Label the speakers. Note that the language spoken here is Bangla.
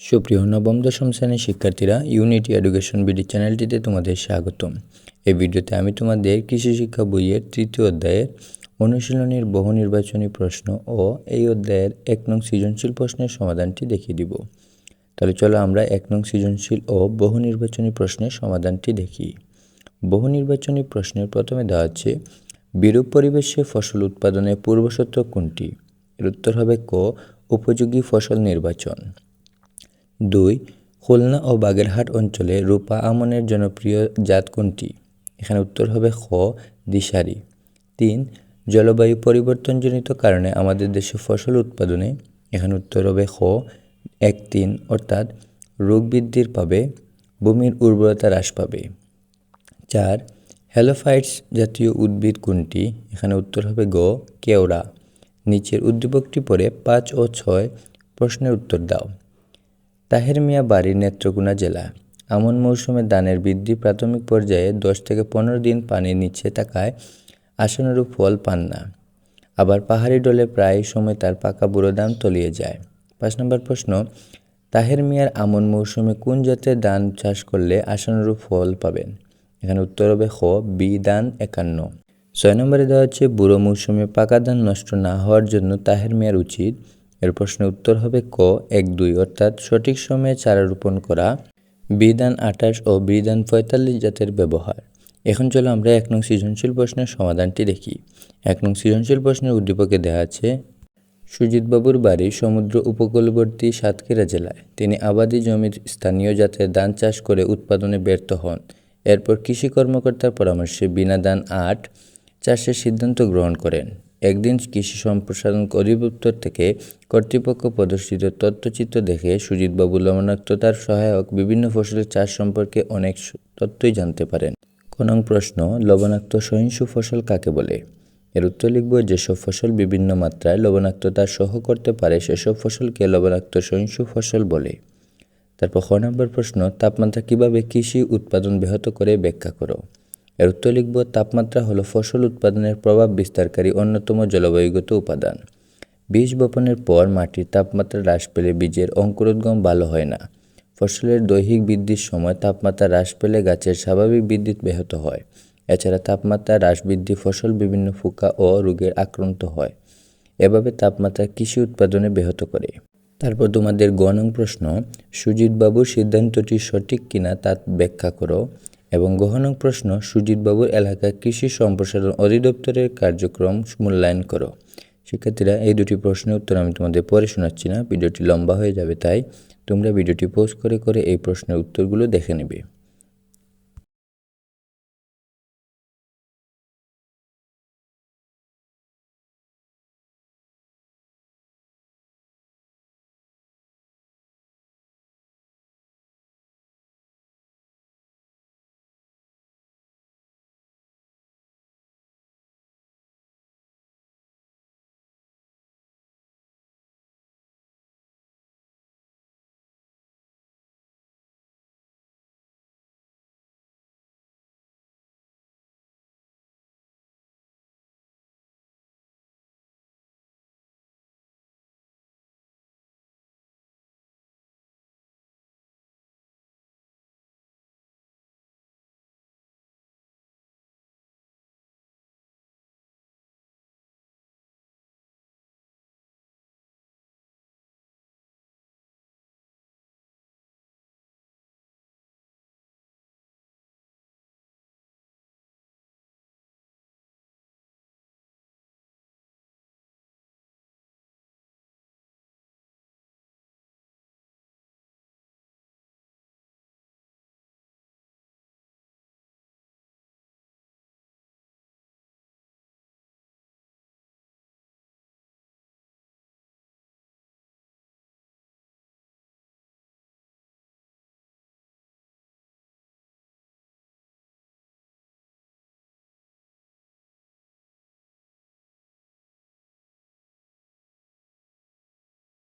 Speaker 1: সুপ্রিয় নবম, দশম শ্রেণির শিক্ষার্থীরা ইউনিটি এডুকেশন বিডি চ্যানেলটিতে তোমাদের স্বাগতম। এই ভিডিওতে আমি তোমাদের কৃষি শিক্ষা বইয়ের তৃতীয় অধ্যায়ের অনুশীলনীর বহু নির্বাচনী প্রশ্ন ও এই অধ্যায়ের এক নং সৃজনশীল প্রশ্নের সমাধানটি দেখিয়ে দিব। তাহলে চলো আমরা এক নং সৃজনশীল ও বহু নির্বাচনী প্রশ্নের সমাধানটি দেখি। বহু নির্বাচনী প্রশ্নের প্রথমে দেওয়া আছে, বিরূপ পরিবেশে ফসল উৎপাদনের পূর্বশর্ত কোনটি? এর উত্তর হবে ক, উপযোগী ফসল নির্বাচন। দুই, খুলনা ও বাগেরহাট অঞ্চলে রূপা আমনের জনপ্রিয় জাত কোনটি? এখানে উত্তর হবে খ, দিশারি। তিন, জলবায়ু পরিবর্তনজনিত কারণে আমাদের দেশে ফসল উৎপাদনে, এখানে উত্তর হবে খ, এক তিন, অর্থাৎ রোগ বৃদ্ধির পাবে, ভূমির উর্বরতা হ্রাস পাবে। চার হ্যালোফাইটস জাতীয় উদ্ভিদ কোনটি? এখানে উত্তর হবে গ, কেওড়া। নিচের উদ্দীপকটি পরে পাঁচ ও ছয় প্রশ্নের উত্তর দাও। তাহের মিয়া বাড়ির নেত্রকোনা জেলা। আমন মৌসুমে ধানের বৃদ্ধি প্রাথমিক পর্যায়ে দশ থেকে পনেরো দিন পানির নিচে থাকায় আশানুরূপ ফল পান না। আবার পাহাড়ি ডলে প্রায় সময় তার পাকা বুড়ো ধান তলিয়ে যায়। পাঁচ নম্বর প্রশ্ন, তাহের মিয়ার আমন মৌসুমে কোন জাতের ধান চাষ করলে আশানুরূপ ফল পাবেন? এখানে উত্তর হবে খ, বি দান একান্ন। ছয় নম্বরে দেওয়া হচ্ছে, বুড়ো মৌসুমে পাকা ধান নষ্ট না হওয়ার জন্য তাহের মিয়ার উচিত এর প্রশ্নের উত্তর হবে ক, এক দুই, অর্থাৎ সঠিক সময়ে চারা রোপণ করা, বিধান আঠাশ ও বিধান পঁয়তাল্লিশ জাতের ব্যবহার। এখন চলো আমরা এক নং সৃজনশীল প্রশ্নের সমাধানটি দেখি। এক নং সৃজনশীল প্রশ্নের উদ্দীপকে দেওয়া আছে, সুজিতবাবুর বাড়ি সমুদ্র উপকূলবর্তী সাতক্ষীরা জেলায়। তিনি আবাদি জমির স্থানীয় জাতের ধান চাষ করে উৎপাদনে ব্যর্থ হন। এরপর কৃষি কর্মকর্তার পরামর্শে বিনা দান আট চাষের সিদ্ধান্ত গ্রহণ করেন। একদিন কৃষি সম্প্রসারণ অধিদপ্তর থেকে কর্তৃপক্ষ প্রদর্শিত তথ্যচিত্র দেখে সুজিতবাবু লবণাক্ততার সহায়ক বিভিন্ন ফসলের চাষ সম্পর্কে অনেক তথ্যই জানতে পারেন। কোনং প্রশ্ন, লবণাক্ত সহিংসু ফসল কাকে বলে? এর উত্তর লিখব, যেসব ফসল বিভিন্ন মাত্রায় লবণাক্ততা সহ করতে পারে, সেসব ফসলকে লবণাক্ত সহিংসু ফসল বলে। তারপর খ নম্বর প্রশ্ন, তাপমাত্রা কীভাবে কৃষি উৎপাদন ব্যাহত করে ব্যাখ্যা করো? এর উত্তর লিখব, তাপমাত্রা হলো ফসল উৎপাদনের প্রভাব বিস্তারকারী অন্যতম জলবায়ুগত উপাদান। বীজ বপনের পর মাটির তাপমাত্রা হ্রাস পেলে বীজের অঙ্কুরোদ্গম ভালো হয় না। ফসলের দৈহিক বৃদ্ধির সময় তাপমাত্রা হ্রাস পেলে গাছের স্বাভাবিক বৃদ্ধি ব্যাহত হয়। এছাড়া তাপমাত্রা হ্রাস বৃদ্ধি ফসল বিভিন্ন ফুকা ও রোগের আক্রান্ত হয়। এভাবে তাপমাত্রা কৃষি উৎপাদনে ব্যাহত করে। তারপর তোমাদের গণং প্রশ্ন সুজিতবাবুর সিদ্ধান্তটি সঠিক কিনা তা ব্যাখ্যা করো। এবং গহনং প্রশ্ন, সুজিতবাবুর এলাকা কৃষি সম্প্রসারণ অধিদপ্তরের কার্যক্রম মূল্যায়ন করো। শিক্ষার্থীরা, এই দুটি প্রশ্নের উত্তর আমি তোমাদের পরে শোনাচ্ছি না, ভিডিওটি লম্বা হয়ে যাবে, তাই তোমরা ভিডিওটি পোস্ট করে করে এই প্রশ্নের উত্তরগুলো দেখে নেবে।